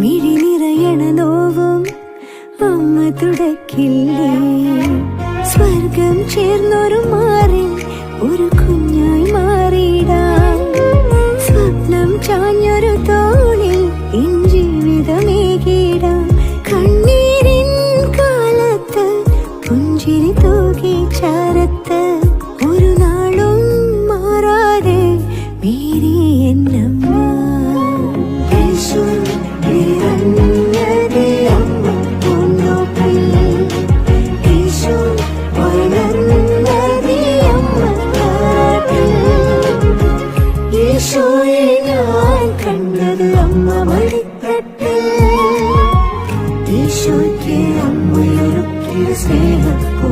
മിഴി നിറയണ നോവും അമ്മ തുടക്കില്ലേ? സ്വർഗം ചേർന്നൊരു മാറി ഒരു കുഞ്ഞായി മാറിയിടാം. സ്വപ്നം ചാഞ്ഞൊരു തോണിൽ ഇൻ ജീവിതമേകിടാം. കണ്ണീരിൻ കാലത്ത് പുഞ്ചിരി തൂകി ചാരത്ത് ഒരു നാളും മാറാതെ മീരിയ ഈശോയ്ക്ക് അമ്മയൊരുക്കിയ സ്നേഹപ്പോ